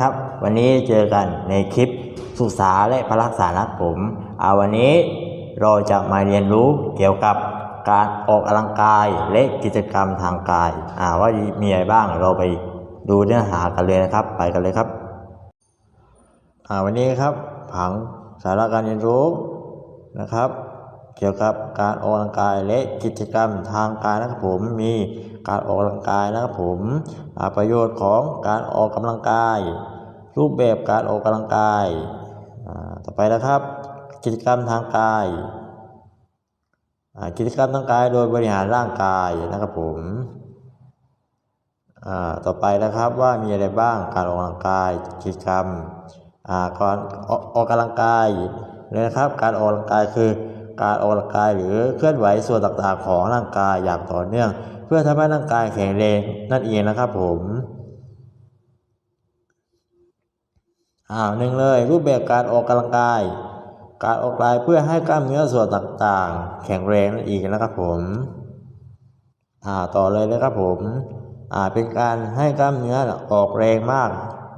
ครับวันนี้เจอกันในคลิปศึกษาและพลักษานะครับผมเอาวันนี้เราจะมาเรียนรู้เกี่ยวกับการออกกำลังกายและกิจกรรมทางกายอ่าว่ามีอะไรบ้างเราไปดูเนื้อหากันเลยนะครับ ไปกันเลยครับอ่าวันนี้ครับผังสาระการเรียนรู้นะครับ เกี่ยวกับการออกกำลังกายและกิจกรรมทางกายนะครับผมมีการออกกำลังกายนะครับผมประโยชน์ของการออกกำลังกาย รูปแบบการออกกำลังกายต่อไปนะครับ กิจกรรมทางกายกิจกรรมทางกายโดยบริหารร่างกายนะครับผมต่อไปนะครับว่ามีอะไรบ้างการออกกำลังกายกิจกรรมอ่าก่ออกออกกำลังกายเลยนะครับ การออกกำลังกายคือ การออกกำลังกายหรือเคลื่อนไหวส่วนต่างๆของร่างกายอย่างต่อเนื่อง เพื่อทำให้ร่างกายแข็งแรงนั่นเองนะครับผมอ่าหนึ่งเลยรูปแบบการออกกำลังกาย การออกกำลังกายเพื่อให้กล้ามเนื้อส่วนต่างๆ แข็งแรงนั่นเองนะครับผมอ่าต่อเลยนะครับผมอ่าเป็นการให้กล้ามเนื้อออกแรงมาก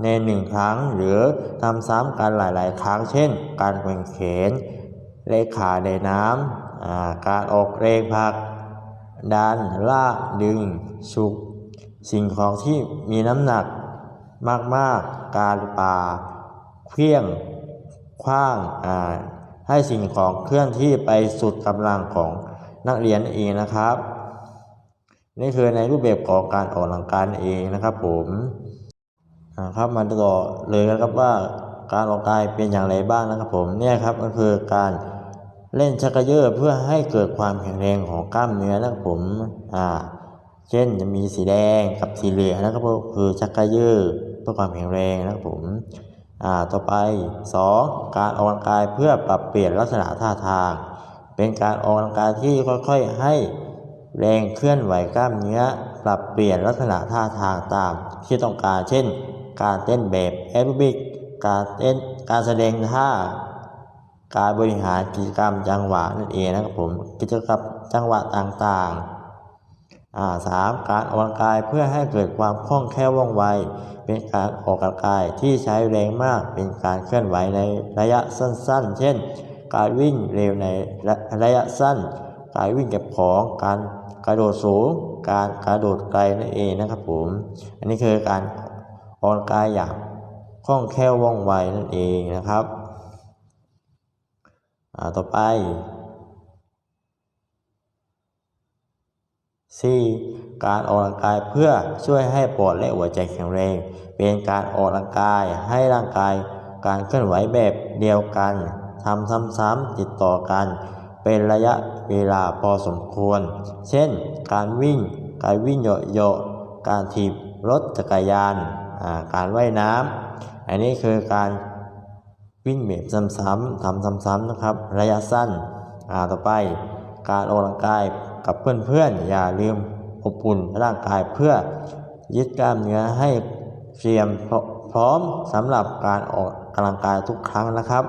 ในหนึ่งครั้งหรือทำซ้ำกันหลาย ๆ ครั้งเช่น การแกว่งแขน เลขาในน้ำการออกแรงผลักดันลากดึงฉุกสิ่งของที่มีน้ำหนักมากๆ การป่าเคลี้ยงคว้างให้สิ่งของเคลื่อนที่ไปสุดกำลังของนักเรียนเองนะครับ นี่คือในรูปแบบของการออกกำลังกายเองนะครับผมครับมาต่อเลยนะครับว่าการออกกำลังกายเป็นอย่างไรบ้างนะครับผมเนี่ยครับก็คือการ เล่นชักเกยอร์เพื่อให้เกิดความแข็งแรงของกล้ามเนื้อนะผมอ่าเช่นจะมีสีแดงกับสีเหลืองนะครับก็คือชักเกยอร์เพื่อความแข็งแรงนะครับผมอ่าต่อไป 2. การออกกำลังกายเพื่อปรับเปลี่ยนลักษณะท่าทาง เป็นการออกกำลังกายที่ค่อยๆให้แรงเคลื่อนไหวกล้ามเนื้อ ปรับเปลี่ยนลักษณะท่าทางตามที่ต้องการ เช่น การเต้นแบบแอโรบิก การเต้นการแสดงท่า การบริหารกิจกรรมจังหวะนั่นเองนะครับผมกิจกรรมจังหวะต่างๆสามการออกกำลังกายเพื่อให้เกิดความคล่องแคล่วว่องไว เป็นการออกกำลังกายที่ใช้แรงมากเป็นการเคลื่อนไหวในระยะสั้น ๆ เช่น การวิ่งเร็วในระยะสั้น การวิ่งเก็บของการกระโดดสูง การกระโดดไกลนั่นเองนะครับผม อันนี้คือการออกกำลังกายอย่างคล่องแคล่วว่องไวนั่นเองนะครับ อ่าต่อไป 4. การออกกำลังกายเพื่อช่วยให้ปอดและหัวใจแข็งแรง เป็นการออกกำลังกายให้ร่างกาย การเคลื่อนไหวแบบเดียวกันทำซ้ำๆติดต่อกัน เป็นระยะเวลาพอสมควร เช่น การวิ่ง การวิ่งเหยาะๆการถีบรถจักรยาน การว่ายน้ำ อันนี้คือการ วิ่งแบบซ้ำๆทำซ้ำๆนะครับ ระยะสั้นอ่าต่อไป การออกกำลังกายกับเพื่อนๆ อย่าลืมอบอุ่นร่างกายเพื่อยึดกล้ามเนื้อให้เตรียมพร้อมสำหรับการออกกำลังกายทุกครั้งนะครับ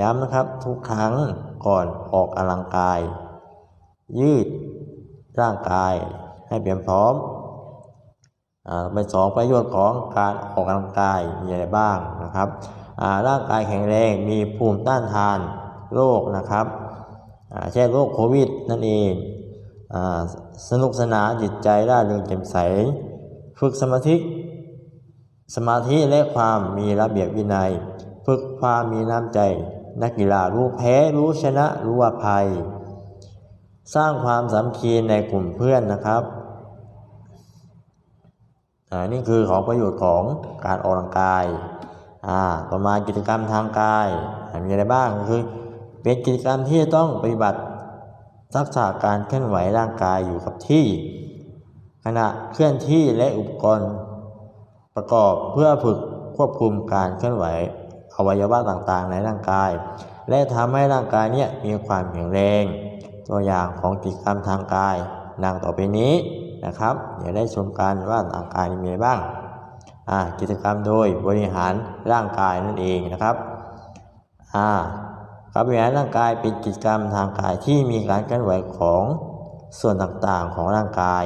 ย้ำนะครับทุกครั้งก่อนออกกำลังกาย ยืดร่างกายให้เตรียมพร้อมอ่าไปสองประโยชน์ของการออกกำลังกายมีอะไรบ้างนะครับ ร่างกายแข็งแรงมีภูมิต้านทานโรคนะครับเช่นโรคโควิดนั่นเองอสนุกสนานจิตใจร่าเริงแจ่มใส ฝึกสมาธิสมาธิและความมีระเบียบวินัย ฝึกความมีน้ำใจ นักกีฬารู้แพ้รู้ชนะรู้อภัย สร้างความสามัคคีในกลุ่มเพื่อนนะครับอ่านี่คือของประโยชน์ของการออกกำลังกาย อ่าต่อมากิจกรรมทางกายมีอะไรบ้างก็คือเป็นกิจกรรมที่ต้องปฏิบัติทักษะการเคลื่อนไหวร่างกายอยู่กับที่ ขณะเคลื่อนที่และอุปกรณ์ประกอบเพื่อฝึกควบคุมการเคลื่อนไหวอวัยวะต่างๆ ในร่างกาย และทำให้ร่างกายเนี่ยมีความแข็งแรง ตัวอย่างของกิจกรรมทางกายดังต่อไปนี้นะครับ เดี๋ยวได้ชมกันว่าร่างกายมีอะไรบ้าง กิจกรรมโดยบริหารร่างกายนั่นเองนะครับการบริหารร่างกายเป็นกิจกรรมทางกายที่มีการเคลื่อนไหวของส่วนต่างๆของร่างกาย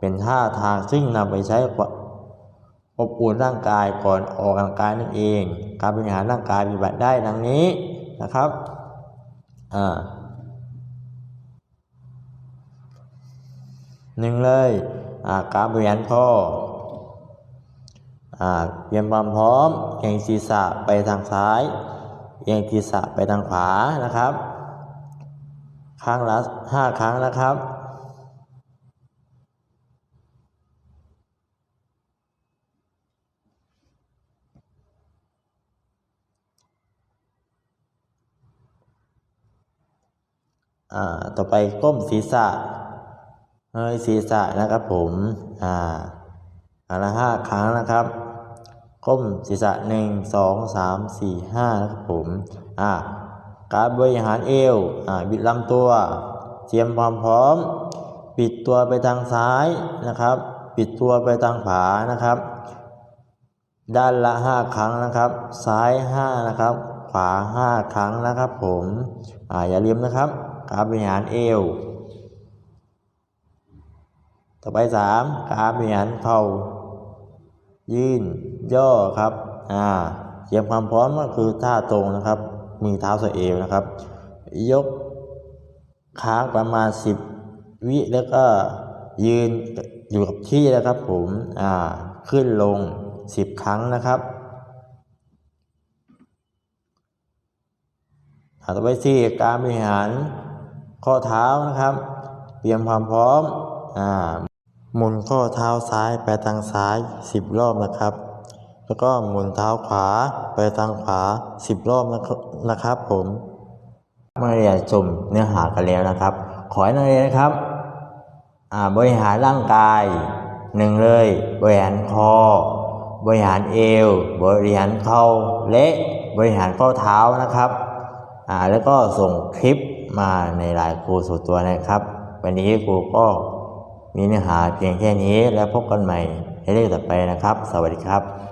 เป็นท่าทางซึ่งนำไปใช้อบอุ่นร่างกายก่อนออกกำลังกายนั่นเอง การบริหารร่างกายปฏิบัติได้ดังนี้นะครับหนึ่งเลยการบริหารข้อ เตรียมความพร้อมเอียงศีรษะไปทางซ้ายเอียงศีรษะไปทางขวานะครับครั้งละห้าครั้งนะครับอ่าต่อไปก้มศีรษะเงยศีรษะนะครับผม อ่าละห้าครั้งนะครับ ก้มศีรษะหนึ่งสองสามสี่ห้านะครับผมอ่าการบริหารเอวอ่าบิดลำตัวเตรียมความพร้อม ปิดตัวไปทางซ้ายนะครับ ปิดตัวไปทางขวานะครับ ด้านละห้าครั้งนะครับ ซ้ายห้านะครับ ขวาห้าครั้งนะครับ ผมอ่าอย่าลืมนะครับการบริหารเอวต่อไปสามการบริหารเข่า ยืนย่อครับอ่าเตรียมความพร้อมก็คือท่าตรงนะครับ มือเท้าสะเอวนะครับ ยกค้างประมาณสิบวิแล้วก็ยืนอยู่กับที่นะครับผมอ่าขึ้นลงสิบครั้งนะครับอ่าต่อไปสี่การบริหารข้อเท้านะครับ เตรียมความพร้อมอ่า หมุนข้อเท้าซ้ายไปทางซ้ายสิบรอบนะครับ แล้วก็หมุนเท้าขวาไปทางขวาสิบรอบนะครับผมเมื่อเรียนชมเนื้อหากันแล้วนะครับ ขอให้นักเรียนนะครับบริหารร่างกายหนึ่งเลย บริหารคอ บริหารเอว บริหารเข่าและบริหารข้อเท้านะครับแล้วก็ส่งคลิปมาในไลน์ครูส่วนตัวนะครับ วันนี้ครูก็ มีเนื้อหาเพียงแค่นี้แล้วพบกันใหม่ในเรื่องต่อไปนะครับ สวัสดีครับ